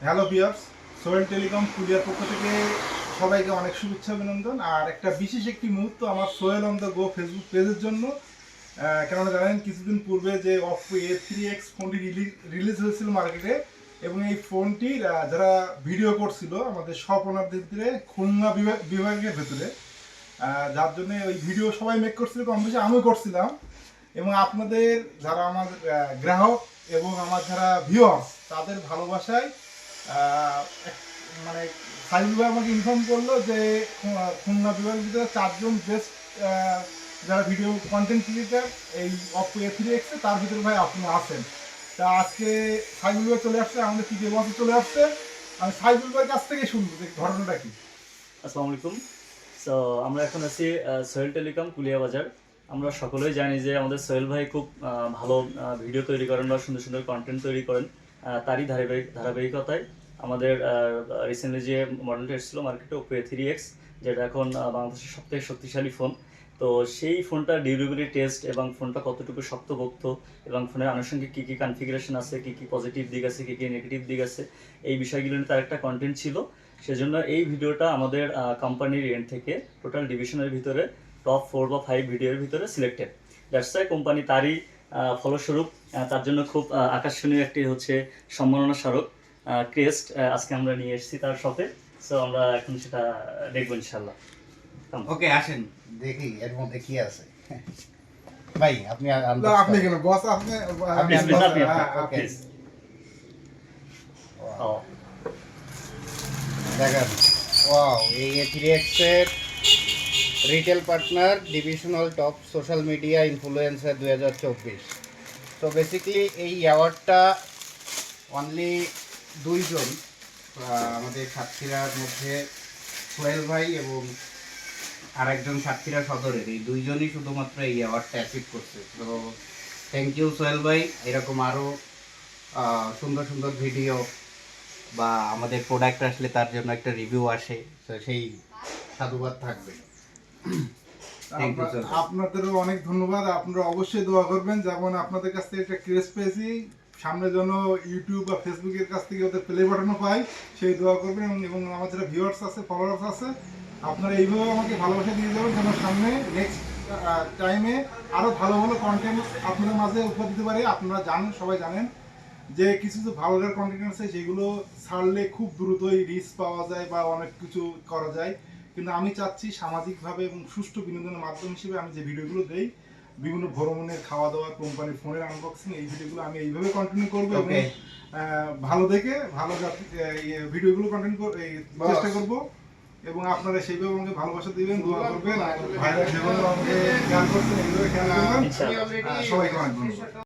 Hello বিয়ার্স সোয়েল telecom পুলিয়ার পক্ষ থেকে সবাইকে অনেক শুভেচ্ছা, অভিনন্দন। আর একটা বিশেষ একটি মুহূর্ত আমার Soyel on the go Facebook পেজের জন্য। কেননা জানেন, কিছুদিন পূর্বে যে অপো এ থ্রি এক্স ফোনটি রিলিজ হয়েছিল মার্কেটে এবং এই ফোনটির যারা ভিডিও করছিল আমাদের সব ভিতরে, খুলনা বিভাগ- বিভাগের ভেতরে যার জন্য ওই ভিডিও সবাই মেক করছিল, কম বেশি আমিও করছিলাম। এবং আপনাদের, যারা আমার গ্রাহক এবং আমার যারা ভিউয়ার্স তাদের ভালোবাসায় মানে সাইবুল ভাই আমাকে ইনফর্ম করল যে খুলনা বিভাগের ভিতরে চারজন বেস্ট যারা ভিডিও কন্টেন্ট ক্রিয়েটার এই থ্রি এক্সে তার ভিতরে ভাই আপনি আছেন। তা আজকে সাইবুল ভাই চলে আসছে, আমাদের তৃতীয় বছর চলে আসছে। আমি সাইবুল ভাইয়ের কাছ থেকে শুনব যে ঘটনাটা কি। আসসালামু আলাইকুম। সো আমরা এখন আছি সোহেল টেলিকম, কুলিয়া বাজার। আমরা সকলেই জানি যে আমাদের সোহেল ভাই খুব ভালো ভিডিও তৈরি করেন বা সুন্দর সুন্দর কন্টেন্ট তৈরি করেন। তারই ধারাবাহিক ধারাবাহিকতায় আমাদের রিসেন্টলি যে মডেলটা এসেছিল মার্কেটে ওপো থ্রি এক্স যেটা এখন বাংলাদেশের সবথেকে শক্তিশালী ফোন তো সেই ফোনটার ডিউরেবিলিটি টেস্ট এবং ফোনটা কতটুকু শক্তভক্ত এবং ফোনের আনুষঙ্গিক কী কী কনফিগারেশন আছে, কী কী পজিটিভ দিক আছে, কী কী নেগেটিভ দিক আছে, এই বিষয়গুলো নিয়ে তার একটা কন্টেন্ট ছিল। সেজন্য এই ভিডিওটা আমাদের কোম্পানির এন্ড থেকে টোটাল ডিভিশনের ভিতরে টপ ফোর বা ফাইভ ভিডিওর ভিতরে সিলেক্টেড দ্যাটস কোম্পানি তারই ফলস্বরূপ তার জন্য খুব আকর্ষণীয় একটি হচ্ছে সম্মাননা স্মারক ক্রেস্ট আজকে আমরা নিয়ে এসেছি তার সাথে সো আমরা এখন সেটা দেখব ইনশাল্লাহ ওকে আসেন দেখি এর মধ্যে কি আছে। ভাই আপনি আপনি কেন বস আপনি আপনি আপনি- হ্যাঁ, আপনি- আপনি- ও, দেখেন। ওয়াও এই থ্রি এক্সের retail partner, divisional top social media influencer দু হাজার চব্বিশ। তো বেসিক্যালি এই অ্যাওয়ার্ডটা অনলি দুইজন আমাদের সাতক্ষীরার মধ্যে সোহেল ভাই এবং আরেকজন সাতক্ষীরা সদরের। এই দুইজনই শুধুমাত্র এই অ্যাওয়ার্ডটা অ্যাচিভ করছে। তো থ্যাংক ইউ সোহেল ভাই। এরকম আরও সুন্দর সুন্দর ভিডিও বা আমাদের প্রোডাক্ট আসলে তার জন্য একটা রিভিউ আসে। তো সেই সাধুবাদ থাকবে। আপনাদেরও অনেক ধন্যবাদ। আপনারা অবশ্যই দোয়া করবেন যেমন আপনাদের কাছ থেকে একটা ক্রেজ পেয়েছি। সামনে যেন ইউটিউব বা ফেসবুকের কাছ থেকে ওদের প্লে বাটনও পাই সেই দোয়া করবেন এবং- আমার যারা ভিউয়ার্স আছে ফলোয়ার্স আছে আপনারা এইভাবে আমাকে ভালোবাসা দিয়ে যাবেন যেন সামনে নেক্সট টাইমে আরও ভালো ভালো কন্টেন্ট আপনাদের মাঝে উপহার দিতে পারি। আপনারা জানেন সবাই জানেন যে কিছু কিছু ভালো কন্টেন্ট আছে সেগুলো ছাড়লে খুব দ্রুতই রিচ পাওয়া যায় বা অনেক কিছু করা যায়। কিন্তু আমি চাচ্ছি সামাজিকভাবে এবং সুষ্ঠু বিনোদনের মাধ্যম হিসেবে আমি যে ভিডিওগুলো দেই বিভিন্ন ভ্রমণের খাওয়া দাওয়া কোম্পানির ফোনের আনবক্সিং এই ভিডিওগুলো আমি এইভাবে কন্টিনিউ করব এবং আহ, ভালো দেখে ভালো ভিডিওগুলো কন্টেন্ট চেষ্টা করব এবং আপনারা সেইভাবে আমাকে ভালোবাসা দিবেন দোয়া করবেন। আর ভাইরা যেভাবে আমাকে খেয়াল করছেন এইভাবে খেয়াল করবেন। সবাইকে অনেক ধন্যবাদ।